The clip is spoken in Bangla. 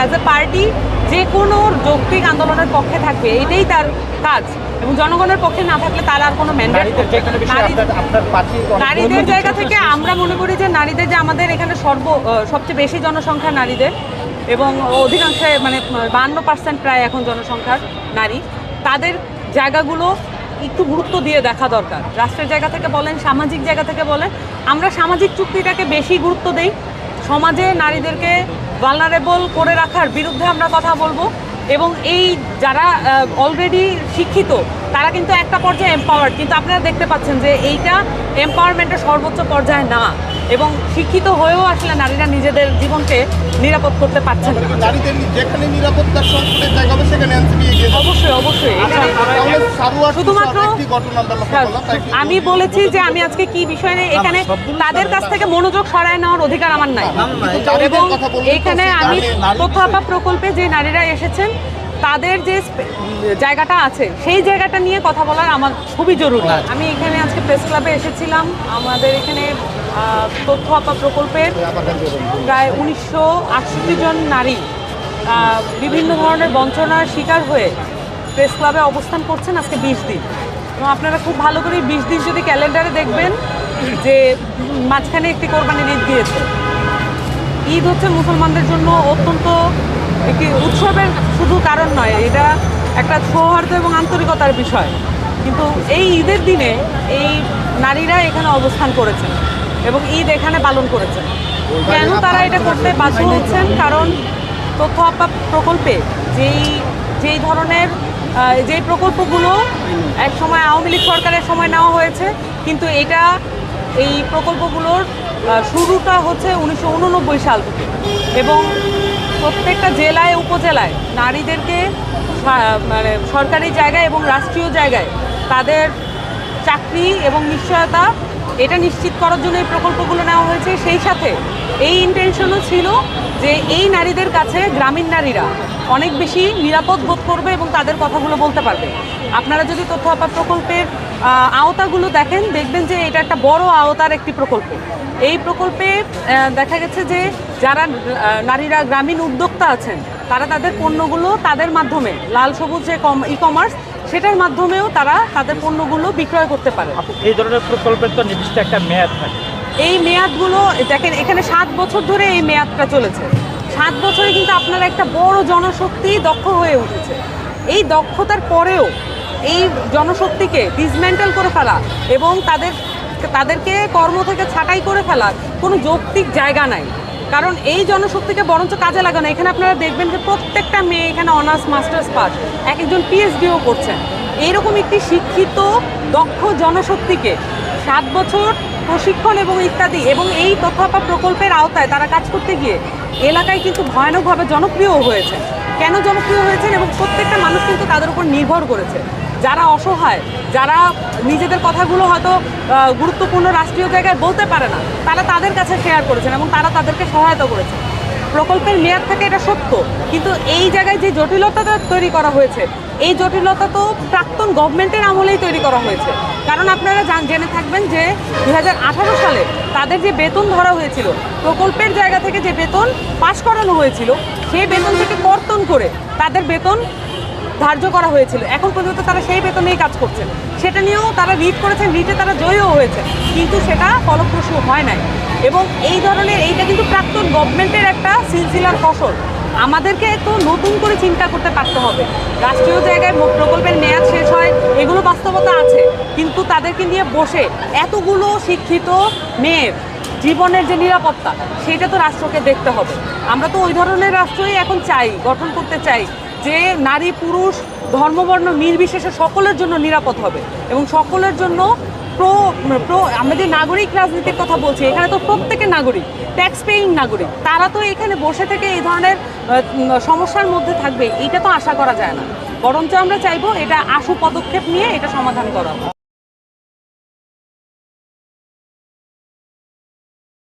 অ্যাজ এ পার্টি যে কোনো যৌক্তিক আন্দোলনের পক্ষে থাকবে এটাই তার কাজ। এবং জনগণের পক্ষে না থাকলে তার আর কোনো ম্যান্ডেট নারীদের জায়গা থেকে আমরা মনে করি যে নারীদের যে আমাদের এখানে সর্ব সবচেয়ে বেশি জনসংখ্যা নারীদের এবং অধিকাংশে মানে বান্ন পার্সেন্ট প্রায় এখন জনসংখ্যার নারী তাদের জায়গাগুলো একটু গুরুত্ব দিয়ে দেখা দরকার। রাষ্ট্রের জায়গা থেকে বলেন সামাজিক জায়গা থেকে বলেন আমরা সামাজিক চুক্তিটাকে বেশি গুরুত্ব দেই। সমাজে নারীদেরকে ভালনারেবল করে রাখার বিরুদ্ধে আমরা কথা বলব এবং এই যারা অলরেডি শিক্ষিত, তারা কিন্তু একটা পর্যায়ে এম্পাওয়ার্ড কিন্তু আপনারা দেখতে পাচ্ছেন যে এইটা এম্পাওয়ারমেন্টের সর্বোচ্চ পর্যায়ে না। এবং শিক্ষিত হয়েও আসলে নারীরা নিজেদের জীবনকে নিরাপদ করতে পারছেন না। নারীদের যেখানে নিরাপত্তার সংকটের জায়গা হবে সেখানে এনসিপি এগিয়ে যাবে। অবশ্যই অবশ্যই। সারোয়ার শুধুমাত্র একটি- আমি বলেছি যে আমি আজকে কি বিষয় নিয়ে এখানে তাদের কাছ থেকে মনোযোগ সরায় নেওয়ার অধিকার আমার নাই। এবং এখানে আমি নারী- তথ্য আপা প্রকল্পে যে নারীরা এসেছেন তাদের যে জায়গাটা আছে সেই জায়গাটা নিয়ে কথা বলার আমার খুবই জরুরি। আমি এখানে আজকে প্রেস ক্লাবে এসেছিলাম। আমাদের এখানে তথ্য আপা প্রকল্পের প্রায় উনিশশো আটষট্টি জন নারী বিভিন্ন ধরনের বঞ্চনার শিকার হয়ে প্রেস ক্লাবে অবস্থান করছেন আজকে বিশ দিন। এবং আপনারা খুব ভালো করে বিশ দিন যদি ক্যালেন্ডারে দেখবেন যে মাঝখানে একটি কোরবানির ঈদ দিয়েছে। ঈদ হচ্ছে মুসলমানদের জন্য অত্যন্ত একটি উৎসবের শুধু কারণ নয়, এটা একটা সৌহার্দ্য এবং আন্তরিকতার বিষয়। কিন্তু এই ঈদের দিনে এই নারীরা এখানে অবস্থান করেছেন এবং ঈদ এখানে পালন করেছেন। কেন তারা এটা করতে বাধ্য হচ্ছেন? কারণ তথ্য আপা প্রকল্পে যেই যেই ধরনের যেই প্রকল্পগুলো এক সময় আওয়ামী লীগ সরকারের সময় নেওয়া হয়েছে, কিন্তু এটা এই প্রকল্পগুলোর শুরুটা হচ্ছে উনিশশো উননব্বই সাল থেকে। এবং প্রত্যেকটা জেলায় উপজেলায় নারীদেরকে মানে সরকারি জায়গায় এবং রাষ্ট্রীয় জায়গায় তাদের চাকরি এবং নিশ্চয়তা এটা নিশ্চিত করার জন্য এই প্রকল্পগুলো নেওয়া হয়েছে। সেই সাথে এই ইন্টেনশনও ছিল যে এই নারীদের কাছে গ্রামীণ নারীরা অনেক বেশি নিরাপদ বোধ করবে এবং তাদের কথাগুলো বলতে পারবে। আপনারা যদি তথ্য আপা প্রকল্পের আওতাগুলো দেখেন, দেখবেন যে এটা একটা বড় আওতার একটি প্রকল্প। এই প্রকল্পে দেখা গেছে যে যারা নারীরা গ্রামীণ উদ্যোক্তা আছেন, তারা তাদের পণ্যগুলো তাদের মাধ্যমে, লাল সবুজ যে ই কমার্স সেটার মাধ্যমেও তারা তাদের পণ্যগুলো বিক্রয় করতে পারে। এই ধরনের প্রকল্পের তো নির্দিষ্ট একটা মেয়াদ থাকে। এই মেয়াদগুলো দেখেন এখানে সাত বছর ধরে এই মেয়াদটা চলেছে। সাত বছরে কিন্তু আপনারা একটা বড় জনশক্তি দক্ষ হয়ে উঠেছে। এই দক্ষতার পরেও এই জনশক্তিকে ডিসমেন্টাল করে ফেলা এবং তাদের তাদেরকে কর্ম থেকে ছাঁটাই করে ফেলার কোনো যৌক্তিক জায়গা নাই। কারণ এই জনশক্তিকে বরঞ্চ কাজে লাগানো, এখানে আপনারা দেখবেন যে প্রত্যেকটা মেয়ে এখানে অনার্স, মাস্টার্স পাস, এক একজন পিএইচডিও করছেন। এইরকম একটি শিক্ষিত, দক্ষ জনশক্তিকে সাত বছর প্রশিক্ষণ এবং ইত্যাদি এবং এই তথ্যাপা প্রকল্পের আওতায় তারা কাজ করতে গিয়ে এলাকায় কিন্তু ভয়ানকভাবে জনপ্রিয় হয়েছে কেন জনপ্রিয় হয়েছেন? এবং প্রত্যেকটা মানুষ কিন্তু তাদের উপর নির্ভর করেছে। যারা অসহায়, যারা নিজেদের কথাগুলো হয়তো গুরুত্বপূর্ণ রাষ্ট্রীয় জায়গায় বলতে পারে না। তারা তাদের কাছে শেয়ার করেছেন এবং তারা তাদেরকে সহায়তা করেছে প্রকল্পের মেয়াদ থাকে এটা সত্য, কিন্তু এই জায়গায় যে জটিলতাটা তৈরি করা হয়েছে, এই জটিলতা তো প্রাক্তন গভর্নমেন্টের আমলেই তৈরি করা হয়েছে। কারণ আপনারা জান, জেনে থাকবেন যে দু হাজার আঠারো সালে তাদের যে বেতন ধরা হয়েছিল, প্রকল্পের জায়গা থেকে যে বেতন পাশ করানো হয়েছিল, সেই বেতন থেকে কর্তন করে তাদের বেতন ধার্য করা হয়েছিল। এখন পর্যন্ত তারা সেই বেতনেই কাজ করছেন সেটা নিয়েও তারা রিট করেছেন, রিটে তারা জয়ীও হয়েছে। কিন্তু সেটা ফলপ্রসূ হয় নাই। এবং এই ধরনের এইটা কিন্তু প্রাক্তন গভর্নমেন্টের একটা সিলসিলার ফসল। আমাদেরকে তো নতুন করে চিন্তা করতে পারতে হবে। রাষ্ট্রীয় জায়গায় প্রকল্পের মেয়াদ শেষ হয়, এগুলো বাস্তবতা আছে। কিন্তু তাদেরকে নিয়ে বসে এতগুলো শিক্ষিত মেয়ের জীবনের যে নিরাপত্তা, সেটা তো রাষ্ট্রকে দেখতে হবে। আমরা তো ওই ধরনের রাষ্ট্রই এখন চাই, গঠন করতে চাই। যে নারী, পুরুষ, ধর্মবর্ণ, নির্বিশেষে সকলের জন্য নিরাপদ হবে এবং সকলের জন্য প্রো প্রো আমরা যে নাগরিক রাজনীতির কথা বলছি, এখানে তো প্রত্যেকে নাগরিক ট্যাক্স পেইং নাগরিক, তারা তো এখানে বসে থেকে এই ধরনের সমস্যার মধ্যে থাকবে এটা তো আশা করা যায় না। বরঞ্চ আমরা চাইব এটা আশু পদক্ষেপ নিয়ে এটা সমাধান করা